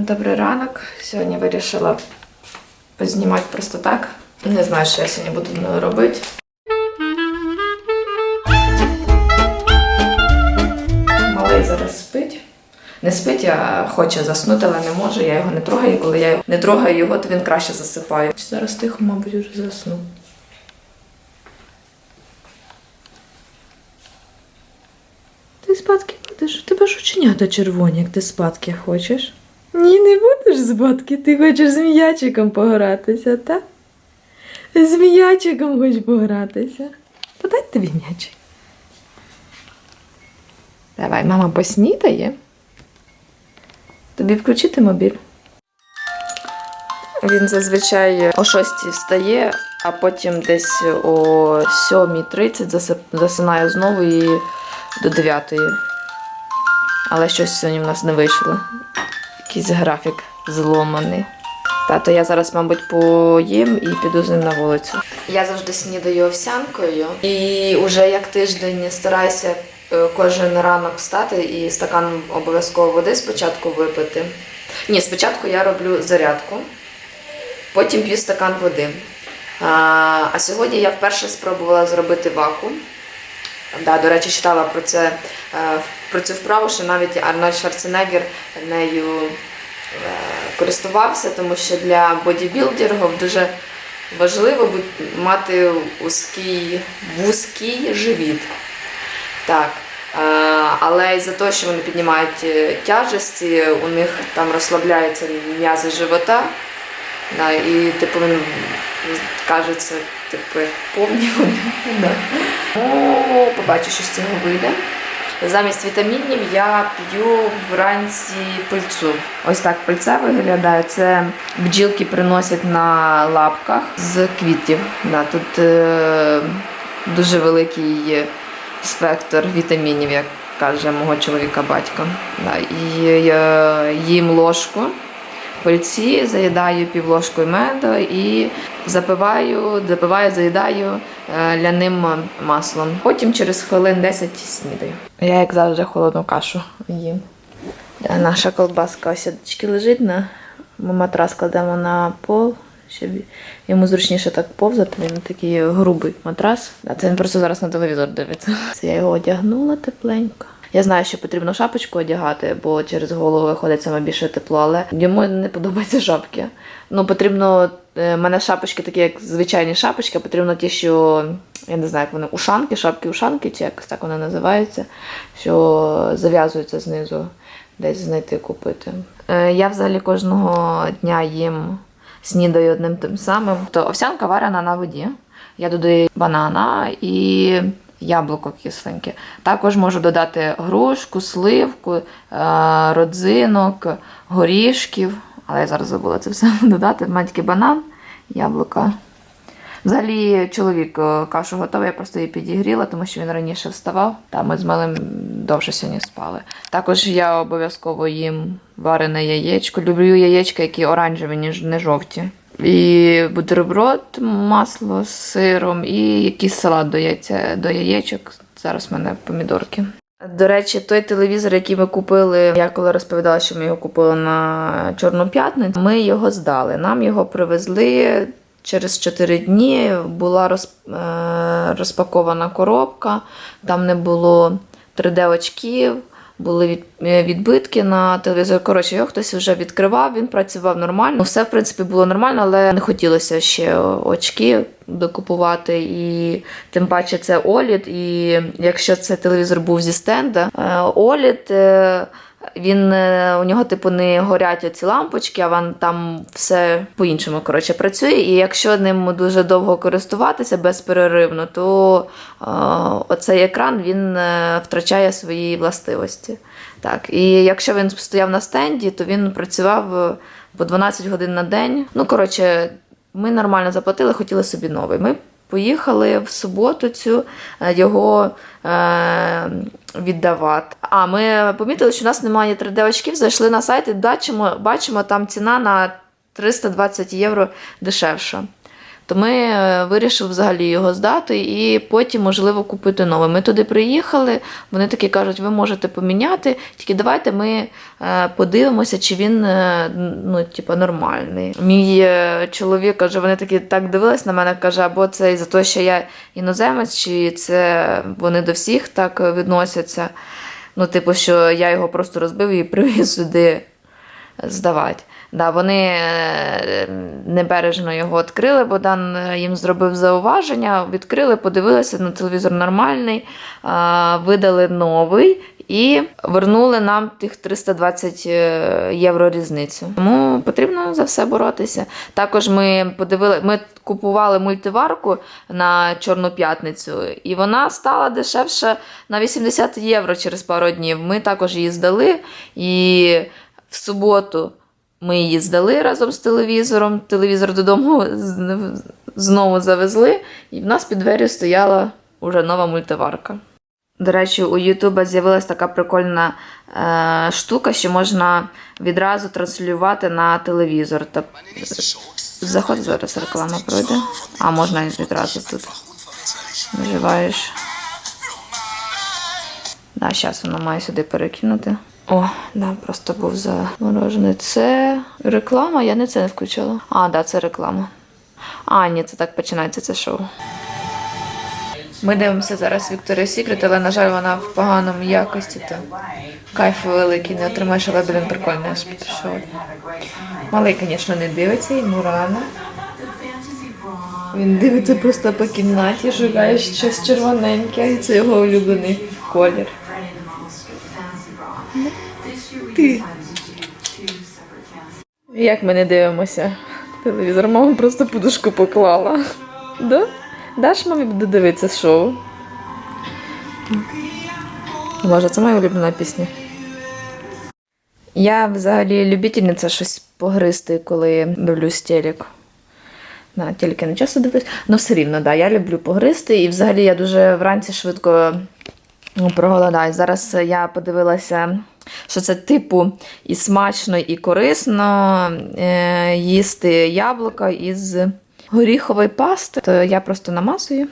Добрий ранок. Сьогодні вирішила познімати просто так. Не знаю, що я сьогодні буду робити. Малий зараз спить. Не спить, а хоче заснути, але не може. Я його не трогаю. Коли я не трогаю його, то він краще засипає. Зараз тихо, мабуть, вже заснув. Ти спадки будеш? У тебе ж оченята червоні, як ти спадки хочеш. Ні, не будеш спадки, ти хочеш з м'ячиком погратися, так? З м'ячиком хочеш погратися. Подай тобі м'ячик. Давай, мама поснідає. Тобі включити мобіль. Він зазвичай о 6 встає, а потім десь о 7.30 засинає знову і до 9. Але щось сьогодні в нас не вийшло. Якийсь графік зломаний. Тато, я зараз, мабуть, поїм і піду з ним на вулицю. Я завжди снідаю овсянкою і вже як тиждень стараюся е, кожен ранок встати і стакан обов'язково води спочатку випити. Ні, спочатку я роблю зарядку, потім п'ю стакан води. А, а сьогодні я вперше спробувала зробити вакуум. Да, до речі, читала про це е, про цю вправу, що навіть Арнольд Шварценеггер нею е, користувався, тому що для бодібілдерів дуже важливо мати вузький, вузький живіт. Так. Е, Але із-за того, що вони піднімають тяжесті, у них там розслабляються м'язи живота. Да, і типу він кажеться, типу, як повні вони. Ну, побачу, що з цього вийде. Замість вітамінів я п'ю вранці пильцу. Ось так пильце виглядає. Це бджілки приносять на лапках з квітів. Да, тут е, дуже великий спектр вітамінів, як каже мого чоловіка батько. Да, і е, їм ложку пильці, заїдаю півложкою меду і запиваю, запиваю, заїдаю е, ляним маслом. Потім через хвилин 10 снідаю. Я, як завжди, холодну кашу їм. Е, Наша колбаска ось сядочки лежить на ми матрас кладемо на пол, щоб йому зручніше так повзати. Він такий грубий матрас. А це він просто зараз на телевізор дивиться. Це я його одягнула тепленько. Я знаю, що потрібно шапочку одягати, бо через голову виходить саме більше тепло, але йому не подобаються шапки. Ну, потрібно. е, в мене шапочки такі, як звичайні шапочки, потрібно ті, що я не знаю, як вони ушанки, шапки-ушанки, чи якось так вони називаються, що зав'язуються знизу, десь знайти купити. Е, Я взагалі кожного дня їм снідаю одним тим самим. То овсянка варена на воді. Я додаю банана і яблуко кисленьке. Також можу додати грушку, сливку, е, родзинок, горішків. Але я зараз забула це все додати. В банан, яблука. Взагалі, чоловік е, кашу готовий, я просто її підігріла, тому що він раніше вставав. Та ми з малим довше сьогодні спали. Також я обов'язково їм варене яєчко. Люблю яєчка, які оранжеві, ніж не жовті. І бутерброд, масло з сиром, і якийсь салат до, яйця, до яєчок. Зараз в мене помідорки. До речі, той телевізор, який ми купили, я коли розповідала, що ми його купили на Чорну п'ятницю, ми його здали. Нам його привезли через 4 дні. Була е, розпакована коробка, там не було 3D-очків. Були е, відбитки на телевізор. Коротше, його хтось вже відкривав, він працював нормально. Все, в принципі, було нормально, але не хотілося ще очки докупувати. І тим паче це OLED. І якщо це телевізор був зі стенда, OLED, е, він е, у нього, типу, не горять ці лампочки, а він там все по-іншому коротше, працює. І якщо ним дуже довго користуватися безперервно, то е, оцей екран він е, втрачає свої властивості. Так, і якщо він стояв на стенді, то він працював е, по 12 годин на день. Ну, коротше, ми нормально заплатили, хотіли собі новий. Ми поїхали в суботу цю е, його е, віддавати. А ми помітили, що у нас немає 3D-очків, зайшли на сайт і бачимо, бачимо там ціна на 320 євро дешевша. То ми е, вирішили взагалі його здати і потім, можливо, купити новий. Ми туди приїхали, вони такі кажуть, ви можете поміняти, тільки давайте ми е, подивимося, чи він е, ну, типу, нормальний. Мій чоловік каже, вони такі так дивились на мене, каже, або це із-за того, що я іноземець, чи це вони до всіх так відносяться. Ну, типу, що я його просто розбив і привіз сюди здавати. Да, вони е, небережно його відкрили, Богдан е, їм зробив зауваження, відкрили, подивилися, ну, телевізор нормальний, видали новий і вернули нам тих 320 е, євро різницю. Тому потрібно за все боротися. Також ми подивили, ми купували мультиварку на Чорну п'ятницю, і вона стала дешевше на 80 євро через пару днів. Ми також її здали і в суботу. Ми її здали разом з телевізором. Телевізор додому знову завезли, і в нас під дверю стояла уже нова мультиварка. До речі, у Ютуба з'явилась така прикольна е, штука, що можна відразу транслювати на телевізор. Тобто, заходь зараз реклама пройде. А можна відразу тут. Наживаєш. Да, зараз воно має сюди перекинути. О, да, просто був заморожений. Це реклама, я не це не включила. А, да, це реклама. А, ні, це так починається це шоу. Ми дивимося зараз Вікторія Сікрет, але, на жаль, вона в поганому якості, то кайф великий не отримаєш, але, блін, прикольно, аж підійшов. Малий, звісно, не дивиться, йому рано. Він дивиться просто по кімнаті, шукає щось червоненьке, і це його улюблений колір. Ти. Як ми не дивимося? Телевізор мама просто подушку поклала. Да? Даш мамі буде дивитися шоу? Боже, це моя улюблена пісня. Я взагалі любительниця щось погризти, коли дивлюсь телек. На тільки не часто дивлюсь. Ну, все рівно, да, я люблю погризти. І взагалі я дуже вранці швидко ну, проголодаюсь. Зараз я подивилася, що це типу і смачно, і корисно е, їсти яблука із горіхової пасти. То я просто намазую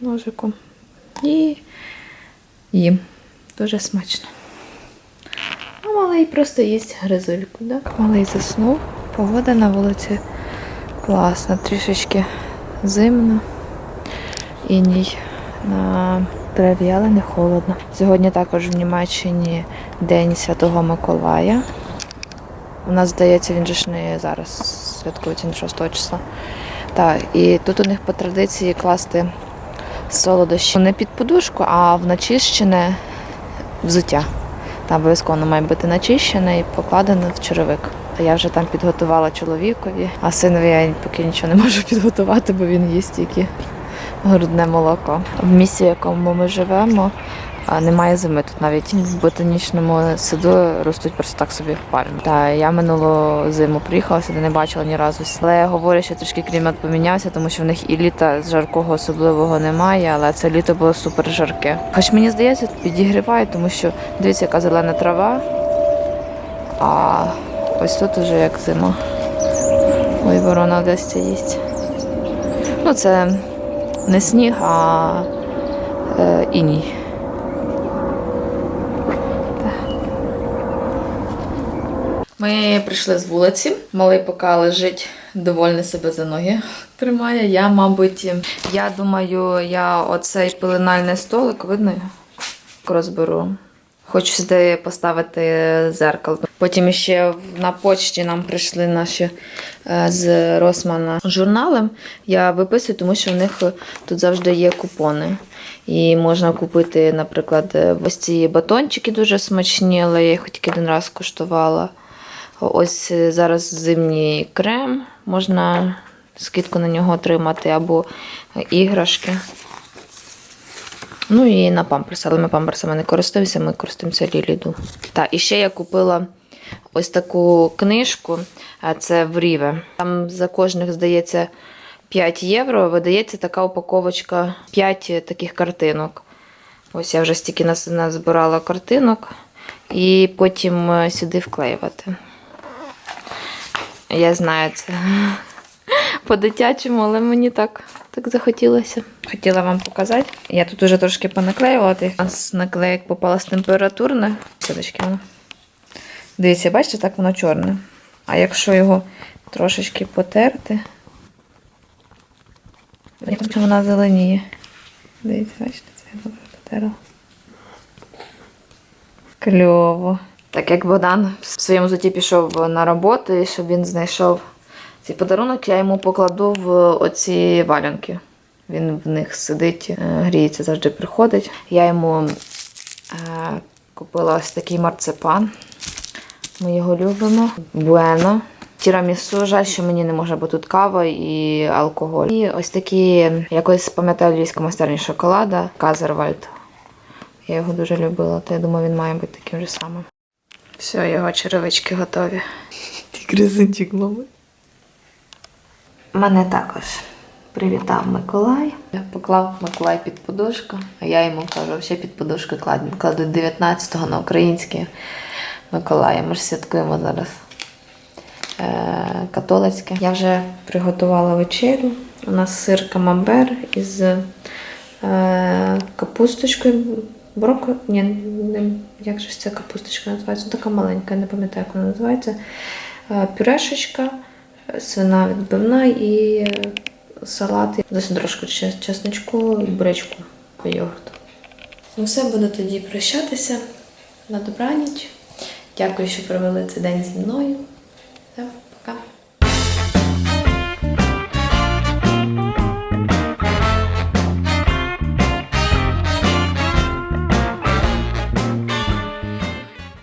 ножиком і їм. Дуже смачно. А малий просто їсть гризульку. Да? Малий заснув. Погода на вулиці класна, трішечки зимно. Іній на траві, але не холодно. Сьогодні також в Німеччині День Святого Миколая. У нас, здається, він же ж не зараз святкується не 6 числа. Так, і тут у них по традиції класти солодощі не під подушку, а в начищене взуття. Там обов'язково має бути начищене і покладене в черевик. Я вже там підготувала чоловікові, а синові я поки нічого не можу підготувати, бо він їсть тільки грудне молоко. В місті, в якому ми живемо, немає зими. Тут навіть в ботанічному саду ростуть просто так собі пальми. Та я минулу зиму приїхала сюди, не бачила ні разу. Але говорю, що трішки клімат помінявся, тому що в них і літа жаркого особливого немає, але це літо було супер жарке. Хоч мені здається, тут підігріває, тому що дивіться, яка зелена трава. А ось тут уже як зима. Ой, ворона десь їсть. Ну, це не сніг, а е, іній. Ми прийшли з вулиці. Малий поки лежить, довольний себе за ноги тримає. Я, мабуть, я думаю, я оцей пеленальний столик, видно, розберу. Хочу сюди поставити зеркало. Потім ще на почті нам прийшли наші е, з Росмана журнали. Я виписую, тому що в них тут завжди є купони. І можна купити, наприклад, ось ці батончики дуже смачні, але я їх тільки один раз куштувала. Ось е, зараз зимній крем, можна скидку на нього отримати, або іграшки. Ну і на памперси, але ми памперсами не користуємося, ми користуємося Ліліду. Так, і ще я купила ось таку книжку, це в Ріве. Там за кожних, здається, 5 євро видається така упаковочка 5 таких картинок. Ось я вже стільки назбирала картинок, і потім е, сюди вклеювати. Я знаю це. по-дитячому, але мені так, так захотілося. Хотіла вам показати. Я тут уже трошки понаклеювала. У нас наклеїк попалась температурне. Садочки воно. Дивіться, бачите, так воно чорне. А якщо його трошечки потерти, то вона зеленіє. Дивіться, бачите, це я добре потерла. Кльово. Так як Богдан в своєму житті пішов на роботу, і щоб він знайшов цей подарунок, я йому покладу в оці валянки. Він в них сидить, е, гріється, завжди приходить. Я йому е, купила ось такий марципан. Ми його любимо. Буено. Тірамісу, жаль, що мені не може бути тут кава і алкоголь. І ось такі, якось пам'ятаю львівська майстерня шоколада Казервальд. Я його дуже любила, то я думаю, він має бути таким же самим. Все, його черевички готові. Ти кризинчик лови. Мене також привітав Миколай. Я поклав Миколай під подушку, а я йому кажу, ще під подушку кладу. Кладу 19-го на українське Миколая. Ми ж святкуємо зараз е, католицьке. Я вже приготувала вечерю. У нас сир камамбер із е, капусточкою. Броко... Ні, не... як же ж ця капусточка називається? Така маленька, я не пам'ятаю, як вона називається. Е, Пюрешечка, свина відбивна і е, салат. Досить трошки чесночку і бурячку по йогурту. Ну все, буду тоді прощатися на добраніч. Дякую, що провели цей день зі мною.